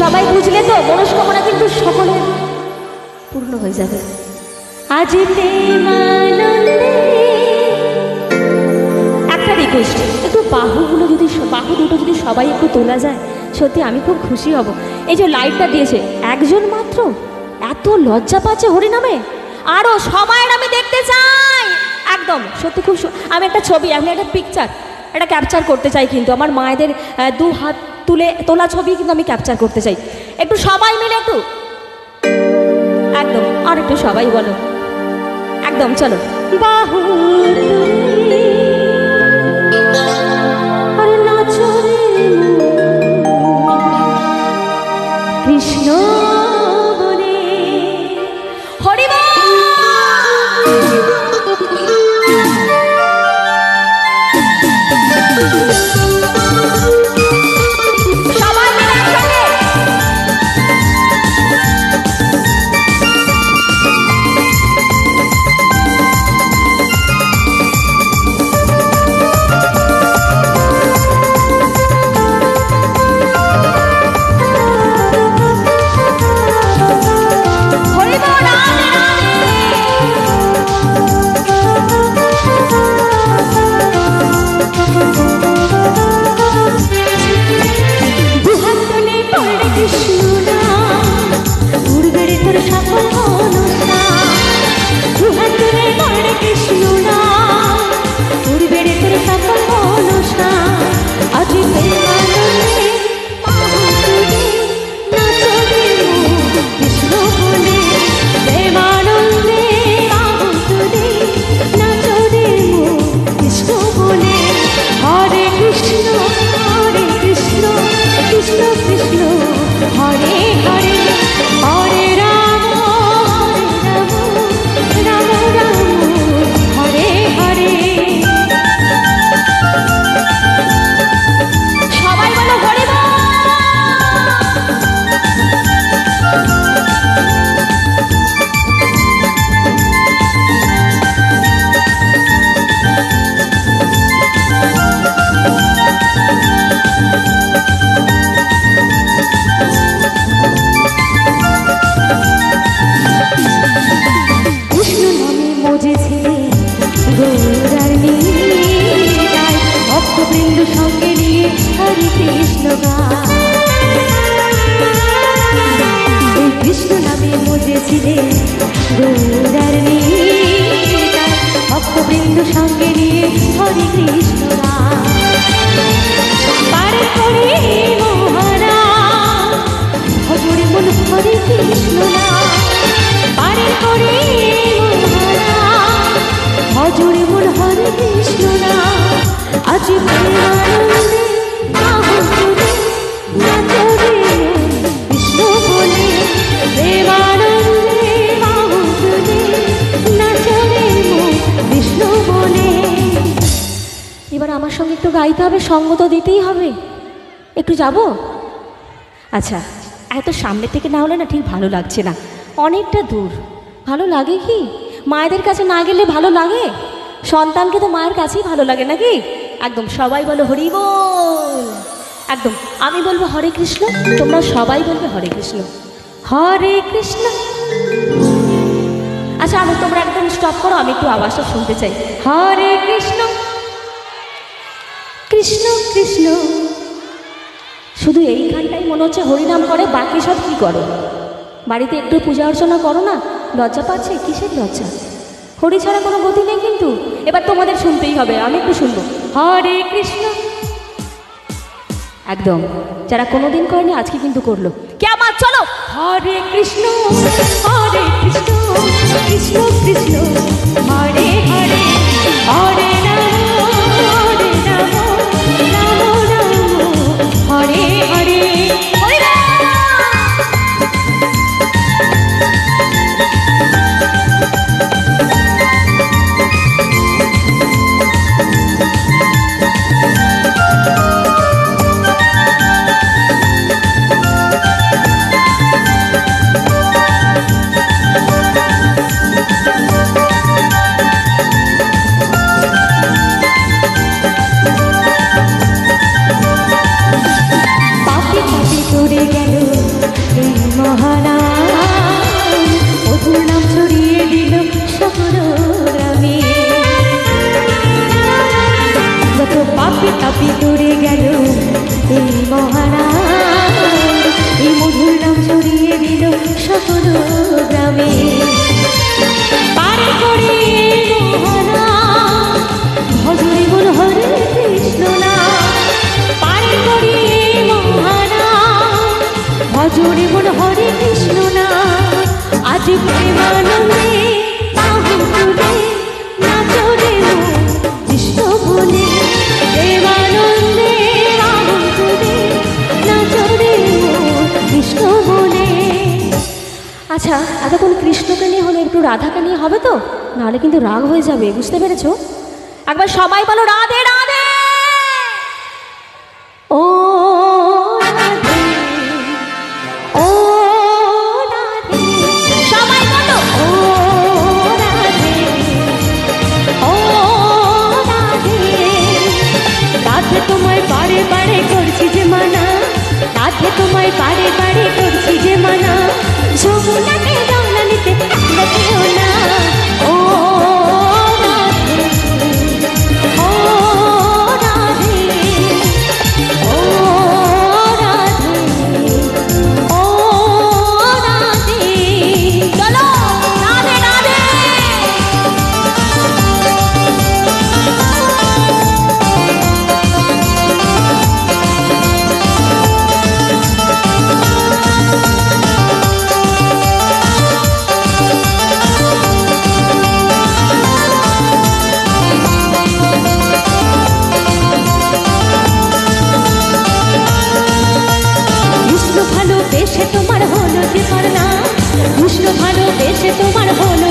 সবাই বুঝলে তো, মনস্কামনা কিন্তু সকলের পূর্ণ হয়ে যাবে। আজ একটা রিকোয়েস্ট একটু বাহুগুলো যদি বাহু দুটো যদি সবাই একটু তোলা যায়, সত্যি আমি খুব খুশি হব। এই যে লাইটটা দিয়েছে একজন মাত্র? এত লজ্জা পাচ্ছে হরিনামে? আরও সবাই আমি দেখতে চাই! একদম, সত্যি খুব আমি একটা ছবি, আমি একটা পিকচার এটা ক্যাপচার করতে চাই কিন্তু। আমার মায়েদের দু হাত তুলে, তোলা ছবি কিন্তু আমি ক্যাপচার করতে চাই। একটু সবাই মিলে একটু। একদম আর একটু সবাই বলো। একদম, চলো। বাহু কৃষ্ণ সকল অনুষ্ঠান পড়ে কৃষ্ণ ভজরে মন হরে কৃষ্ণ না। আজ প্রেমানন্দে এবার আমার সঙ্গে একটু গাইতে হবে, সঙ্গ তো দিতেই হবে। একটু যাব? আচ্ছা এত সামনে থেকে না হলে না ঠিক ভালো লাগছে না। অনেকটা দূর। ভালো লাগে কি? মায়েদের কাছে না গেলে ভালো লাগে? সন্তানকে তো মায়ের কাছেই ভালো লাগে নাকি? একদম সবাই বলো হরি বল। একদম, আমি বলব হরে কৃষ্ণ, তোমরা সবাই বলবে হরে কৃষ্ণ। হরে কৃষ্ণ। আচ্ছা আমি তোমরা একদম স্টপ করো, আমি একটু আওয়াজটা শুনতে চাই। হরে কৃষ্ণ। কৃষ্ণ কৃষ্ণ। শুধু এইখানটাই মনে হচ্ছে হরিনাম করে, বাকি সব কি করো? বাড়িতে একটু পূজা অর্চনা করো না? লজ্জা পাচ্ছে? কিসের লজ্জা? হরি ছাড়া কোনো গতি নেই কিন্তু। এবার তোমাদের শুনতেই হবে, আমি একটু শুনব। হরে কৃষ্ণ। একদম, যারা কোনোদিন করেনি, আজকে কিন্তু করল। কে আমার? চলো। হরে কৃষ্ণ হরে কৃষ্ণ কৃষ্ণ কৃষ্ণ। হরে হরে হরে রাম পাপি পাপি করে গেল এই মহারা গেল এই মহারা এই মধুর নাম ছড়িয়ে দিল শহর ভজরে মন হরে কৃষ্ণ না। আজ প্রেমানন্দে পাগল তুলে নাচরে কৃষ্ণ বলে কৃষ্ণ বলে আচ্ছা এতক্ষণ কৃষ্ণকে নিয়ে হলে একটু রাধাকে নিয়ে হবে তো? নাহলে কিন্তু রাগ হয়ে যাবে, বুঝতে পেরেছ? একবার সবাই বলো, রাধে রাধে! ভালোবেসে তোমার হলো যে পারলাম কৃষ্ণ ভালোবেসে তোমার হলো